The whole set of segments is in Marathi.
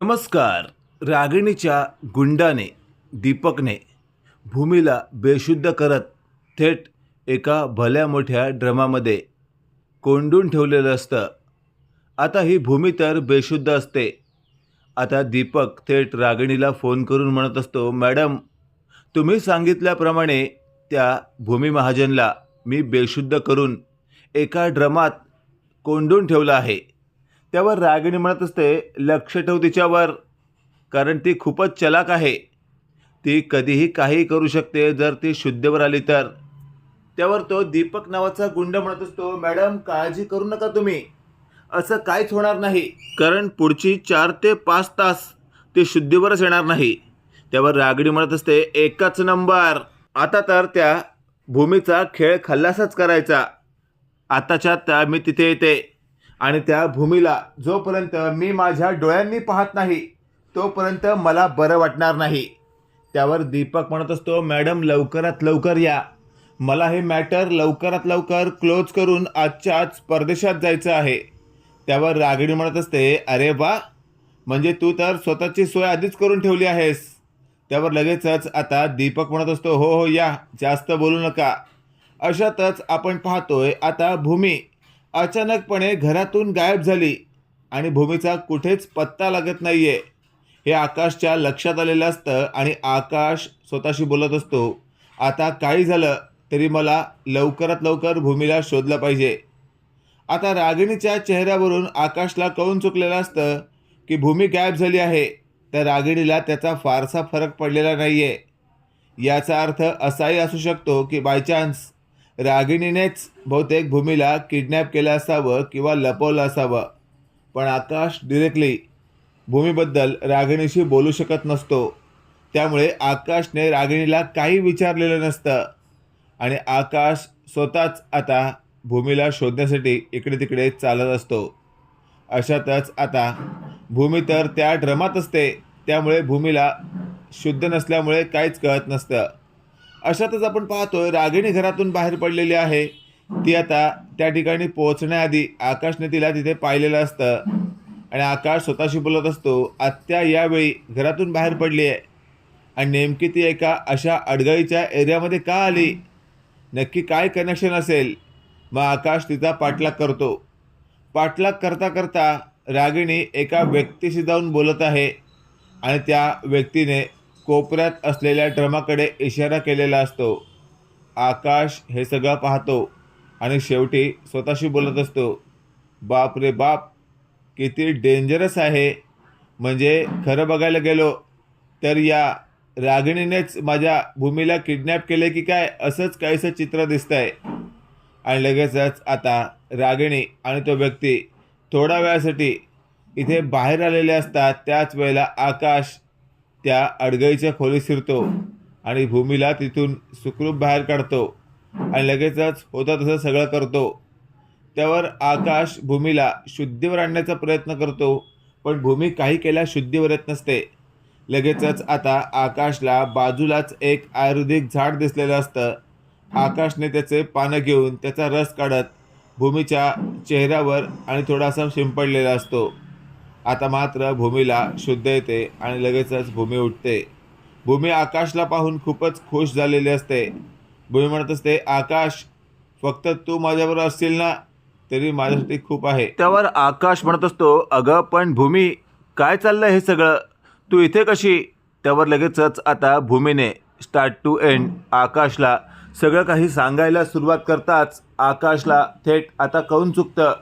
नमस्कार. रागिणीच्या गुंडाने दीपकने भूमीला बेशुद्ध करत थेट एका भल्या मोठ्या ड्रमामध्ये कोंडून ठेवलेलं असतं. आता ही भूमी तर बेशुद्ध असते. आता दीपक थेट रागिणीला फोन करून म्हणत असतो मॅडम तुम्ही सांगितल्याप्रमाणे त्या भूमी महाजनला मी बेशुद्ध करून एका ड्रमात कोंडून ठेवलं आहे. त्यावर रागिणी म्हणत असते लक्ष ठेव तिच्यावर कारण ती खूपच चलाक आहे. ती कधीही काहीही करू शकते जर ती शुद्धवर आली तर. त्यावर तो दीपक नावाचा गुंड म्हणत असतो मॅडम काळजी करू नका तुम्ही. असं काहीच होणार नाही कारण पुढची चार ते पाच तास ती शुद्धीवरच येणार नाही. त्यावर रागडी म्हणत असते एकच नंबर. आता तर त्या भूमीचा खेळ खल्लासच करायचा. आताच्या त्या मी तिथे येते. आणि त्या भूमीला जोपर्यंत मी माझ्या डोळ्यांनी पाहत नाही तोपर्यंत मला बरं वाटणार नाही. त्यावर दीपक म्हणत असतो मॅडम लवकरात लवकर या. मला हे मॅटर लवकरात लवकर क्लोज करून आजच्या आज परदेशात जायचं आहे. त्यावर रागिणी म्हणत असते अरे वा! म्हणजे तू तर स्वतःची सोय आधीच करून ठेवली आहेस. त्यावर लगेचच आता दीपक म्हणत असतो हो हो या. जास्त बोलू नका. अशातच आपण पाहतोय आता भूमी अचानकपणे घरातून गायब झाली आणि भूमीचा कुठेच पत्ता लागत नाहीये. हे आकाशच्या लक्षात आलेलं असतं आणि आकाश स्वतःशी बोलत असतो आता काही झालं तरी मला लवकरात लवकर भूमीला शोधलं पाहिजे. आता रागिणीच्या चेहऱ्यावरून आकाशला कळून चुकलेलं असतं की भूमी गायब झाली आहे तर रागिणीला त्याचा फारसा फरक पडलेला नाही आहे याचा अर्थ असाही असू शकतो की बाय चान्स रागिणीनेच बहुतेक भूमीला किडनॅप केलं असावं किंवा लपवलं असावं. पण आकाश डिरेक्टली भूमीबद्दल रागिणीशी बोलू शकत नसतो. त्यामुळे आकाशने रागिणीला काही विचारलेलं नसतं. आणि आकाश स्वतःच आता भूमीला शोधण्यासाठी इकडे तिकडे चालत असतो. अशातच आता भूमी तर त्या ड्रमात असते. त्यामुळे भूमीला शुद्ध नसल्यामुळे काहीच कळत नसतं. अशातच आपण पाहतोय रागिणी घरातून बाहेर पडलेली आहे. ती आता त्या ठिकाणी पोहोचण्याआधी आकाशने तिला तिथे पाहिलेलं असतं. आणि आकाश स्वतःशी बोलत असतो आत्या यावेळी घरातून बाहेर पडली आहे. आणि नेमकी ती एका अशा अडगळीच्या एरियामध्ये का आली? नक्की काय कनेक्शन असेल? मग आकाश तिचा पाठलाग करतो. पाठलाग करता करता रागिणी एका व्यक्तीशी जाऊन बोलत आहे. आणि त्या व्यक्तीने कोपऱ्यात असलेल्या ड्रमाकडे इशारा केलेला असतो. आकाश हे सगळं पाहतो आणि शेवटी स्वतःशी बोलत असतो. बाप रे बाप किती डेंजरस आहे. म्हणजे खरं बघायला गेलो तर या रागिणीनेच माझ्या भूमीला किडनॅप केले की काय? असंच काहीसं चित्र दिसतंय. आणि लगेचच आता रागिणी आणि तो व्यक्ती थोड्या वेळासाठी इथे बाहेर आलेले असतात. त्याच वेळेला आकाश त्या अडगळीच्या खोलीत शिरतो आणि भूमीला तिथून सुखरूप बाहेर काढतो आणि लगेचच होतं तसं सगळं करतो. त्यावर आकाश भूमीला शुद्धीवर आणण्याचा प्रयत्न करतो पण भूमी काही केल्या शुद्धीवर येत नसते. लगेचच आता आकाशला बाजूलाच एक आयुर्वेदिक झाड दिसलेलं असतं. आकाशने त्याचे पानं घेऊन त्याचा रस काढत भूमीच्या चेहऱ्यावर आणि थोडासा शिंपडलेला असतो. आता मात्र भूमीला शुद्ध येते आणि लगेचच भूमी उठते. भूमी आकाशला पाहून खूपच खुश झालेली असते. भूमी म्हणत असते आकाश फक्त तू माझ्याबरोबर असशील ना? तरी माझ्यासाठी खूप आहे. त्यावर आकाश म्हणत असतो अगं पण भूमी काय चाललंय हे सगळं? तू इथे कशी? त्यावर लगेचच आता भूमीने स्टार्ट टू एंड आकाशला सगळं काही सांगायला सुरुवात करताच आकाशला थेट आता कळून चुकतं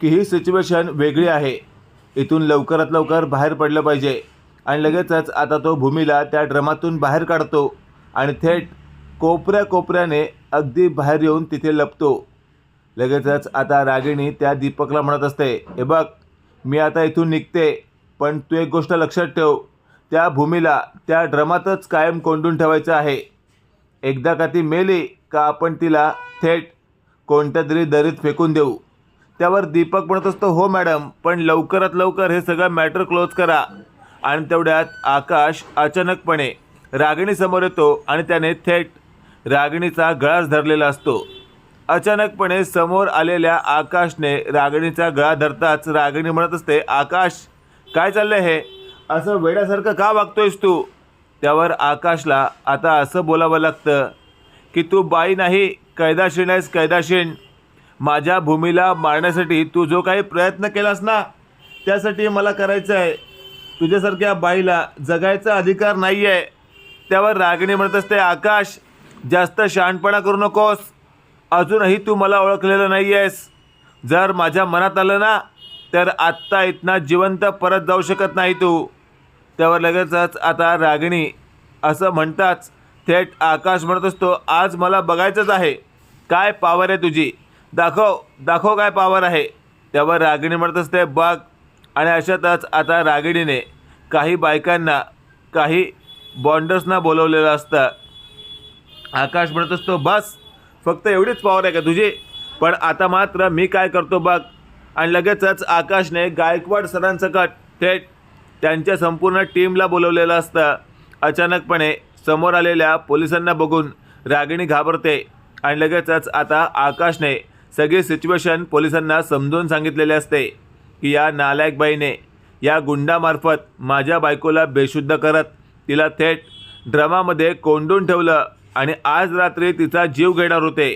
की ही सिच्युएशन वेगळी आहे. इथून लवकरात लवकर बाहेर पडलं पाहिजे. आणि लगेचच आता तो भूमीला त्या ड्रमातून बाहेर काढतो. आणि थेट कोपऱ्या कोपऱ्याने अगदी बाहेर येऊन तिथे लपतो. लगेचच आता रागिणी त्या दीपकला म्हणत असते हे बघ मी आता इथून निघते पण तू एक गोष्ट लक्षात ठेव. त्या भूमीला त्या ड्रमातच कायम कोंडून ठेवायचं आहे. एकदा का ती मेली का आपण तिला थेट कोणत्या तरी दरीत फेकून देऊ. त्यावर दीपक म्हणत असतो हो मॅडम पण लवकरात लवकर हे सगळं मॅटर क्लोज करा. आणि तेवढ्यात आकाश अचानकपणे रागिणीसमोर येतो आणि त्याने थेट रागिणीचा गळाच धरलेला असतो. अचानकपणे समोर आलेल्या आकाशने रागिणीचा गळा धरताच रागिणी म्हणत असते आकाश काय चाललंय हे? असं वेड्यासारखं का वागतोयस तू? त्यावर आकाशला आता असं बोलावं लागतं की तू बाई नाही कैदाशीण आहेस कैदाशीण. माझ्या भूमीला मारण्यासाठी तू जो काही प्रयत्न केलास ना त्यासाठी मला करायचं आहे. तुझ्यासारख्या बाईला जगायचा अधिकार नाही आहे त्यावर रागिणी म्हणत असते आकाश जास्त शहाणपणा करू नकोस. अजूनही तू मला ओळखलेलं नाही आहेस जर माझ्या मनात आलं ना तर आत्ता इथना जिवंत परत जाऊ शकत नाही तू. त्यावर लगेचच आता रागिणी असं म्हणताच थेट आकाश म्हणत असतो आज मला बघायचंच आहे. काय पावर आहे तुझी? दाखव दाखव काय पावर आहे. त्यावर रागिणी म्हणत असते बघ. आणि अशातच आता रागिणीने काही बायकांना काही बॉन्डर्सना बोलवलेलं असतं. आकाश म्हणत असतो बस फक्त एवढीच पावर आहे का तुझी? पण आता मात्र मी काय करतो बघ. आणि लगेचच आकाशने गायकवाड सरांसकट थेट त्यांच्या संपूर्ण टीमला बोलवलेलं असतं. अचानकपणे समोर आलेल्या पोलिसांना बघून रागिणी घाबरते. आणि लगेचच आता आकाशने सगळी सिच्युएशन पोलिसांना समजून सांगितलेले असते की या नालायक बाईने या गुंडामार्फत माझ्या बायकोला बेशुद्ध करत तिला थेट ड्रमामध्ये कोंडून ठेवलं आणि आज रात्री तिचा जीव घेणार होते.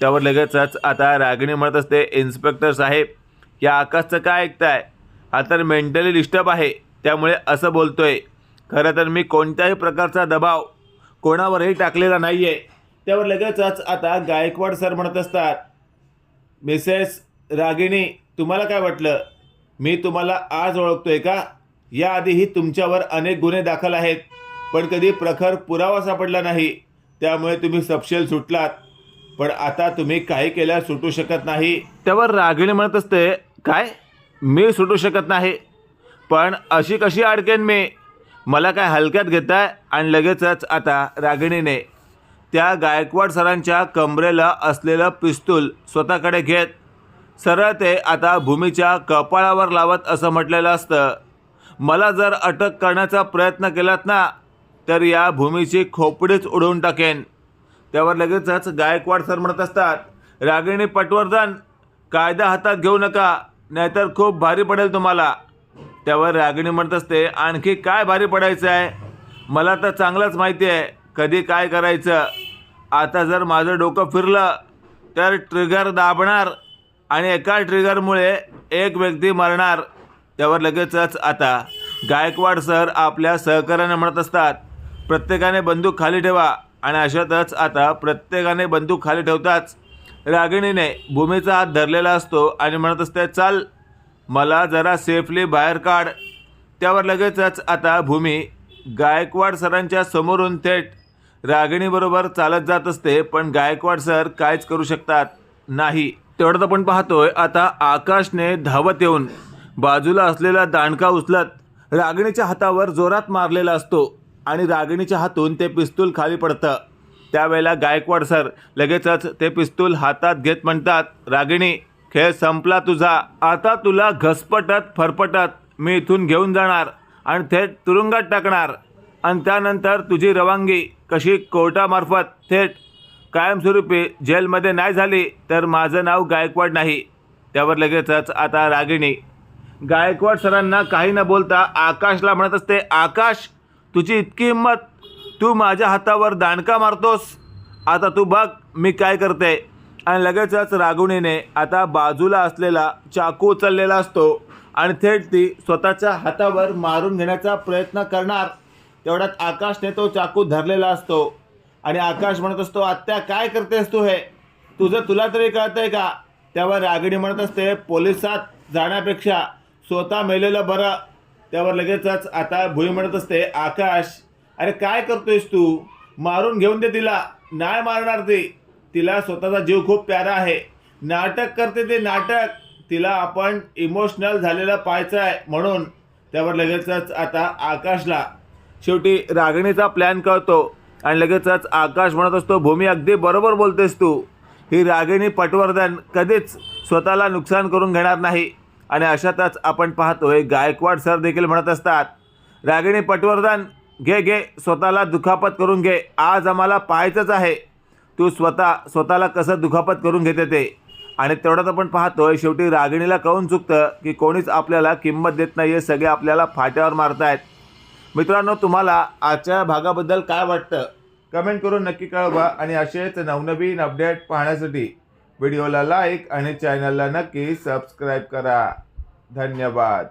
त्यावर लगेचच आता रागिणी म्हणत असते इन्स्पेक्टर साहेब या आकाशचं काय ऐकताय? हा तर मेंटली डिस्टर्ब आहे. त्यामुळे असं बोलतोय. खरं तर मी कोणत्याही प्रकारचा दबाव कोणावरही टाकलेला नाही आहे त्यावर लगेचच आता गायकवाड सर म्हणत असतात मिसेस रागिणी तुम्हाला काय वाटलं? मी तुम्हाला आज ओळखतोय का? याआधीही तुमच्यावर अनेक गुन्हे दाखल आहेत पण कधी प्रखर पुरावा सापडला नाही त्यामुळे तुम्ही सपशेल सुटलात. पण आता तुम्ही काही केल्यास सुटू शकत नाही. त्यावर रागिणी म्हणत असते काय? मी सुटू शकत नाही. पण अशी कशी अडकेन मी? मला काय हलक्यात घेताय आणि लगेचच आता रागिणीने त्या गायकवाड सरांच्या कमरेला असलेलं पिस्तूल स्वतःकडे घेत सरळ ते आता भूमीच्या कपाळावर लावत असं म्हटलेलं असतं. मला जर अटक करण्याचा प्रयत्न केलात ना तर या भूमीची खोपडीच उडवून टाकेन. त्यावर लगेचच गायकवाड सर म्हणत असतात रागिणी पटवर्धन कायदा हातात घेऊ नका नाहीतर खूप भारी पडेल तुम्हाला. त्यावर रागिणी म्हणत असते आणखी काय भारी पडायचं आहे मला तर चांगलंच माहिती आहे कधी काय करायचं? आता जर माझं डोकं फिरलं तर ट्रिगर दाबणार आणि एका ट्रिगरमुळे एक व्यक्ती मरणार. त्यावर लगेचच आता. गायकवाड सर आपल्या सहकाऱ्यांना म्हणत असतात प्रत्येकाने बंदूक खाली ठेवा. आणि अशातच आता प्रत्येकाने बंदूक खाली ठेवताच रागिणीने भूमीचा हात धरलेला असतो आणि म्हणत असते चाल मला जरा सेफली बाहेर काढ. त्यावर लगेचच आता भूमी गायकवाड सरांच्या समोरून थेट रागिणीबरोबर चालत जात असते पण गायकवाड सर कायच करू शकतात नाही. तेवढं आपण पाहतोय आता आकाशने धावत येऊन बाजूला असलेला दांडका उचलत रागिणीच्या हातावर जोरात मारलेला असतो आणि रागिणीच्या हातून ते पिस्तूल खाली पडतं. त्यावेळेला गायकवाड सर लगेचच ते पिस्तूल हातात घेत म्हणतात रागिणी खेळ संपला तुझा. आता तुला घसपटत फरफटत मी इथून घेऊन जाणार आणि थेट तुरुंगात टाकणार. आणि त्यानंतर तुझी रवानगी. कशी कोर्टामार्फत थेट कायमस्वरूपी जेलमध्ये नाही झाली तर माझं नाव गायकवाड नाही. त्यावर लगेचच आता रागिणी. गायकवाड सरांना काही न बोलता आकाशला म्हणत असते आकाश तुझी इतकी हिंमत तू माझ्या हातावर दांडका मारतोस. आता तू बघ मी काय करते. आणि लगेचच रागुणीने आता बाजूला असलेला चाकू उचललेला असतो आणि थेट ती स्वतःच्या हातावर मारून घेण्याचा प्रयत्न करणार. तेवढ्यात आकाशने तो चाकू धरलेला असतो. आणि आकाश म्हणत असतो आत्या काय करतेस तू हे? तुझं तुला तरी कळतंय का? त्यावर रागिणी म्हणत असते पोलिसात जाण्यापेक्षा स्वतः मेलेलं बरं. त्यावर लगेचच आता भुई म्हणत असते आकाश अरे काय करतोयस तू? मारून घेऊन दे तिला. नाही मारणार ती. तिला स्वतःचा जीव खूप प्यारा आहे. नाटक करते ते नाटक. तिला आपण इमोशनल झालेलं पाहायचं आहे म्हणून. त्यावर लगेचच आता आकाशला शेवटी रागिणीचा प्लॅन कळतो आणि लगेचच आकाश म्हणत असतो भूमी अगदी बरोबर बोलतेस तू. ही रागिणी पटवर्धन कधीच स्वतःला नुकसान करून घेणार नाही. आणि अशातच आपण पाहतोय गायकवाड सर देखील म्हणत असतात रागिणी पटवर्धन घे घे स्वतःला दुखापत करून घे. आज आम्हाला पाहायचंच आहे. तू स्वतः स्वतःला कसं दुखापत करून घेते ते. आणि तेवढ्यात आपण पाहतोय शेवटी रागिणीला कळून चुकतं की कोणीच आपल्याला किंमत देत नाही आहे सगळे आपल्याला फाट्यावर मारतायत. मित्रांनो तुम्हाला आजच्या भागाबद्दल काय वाटतं? कमेंट करून नक्की कळवा आणि असेच नवनवीन अपडेट पाहण्यासाठी व्हिडिओला लाईक आणि चॅनलला नक्की सबस्क्राईब करा. धन्यवाद.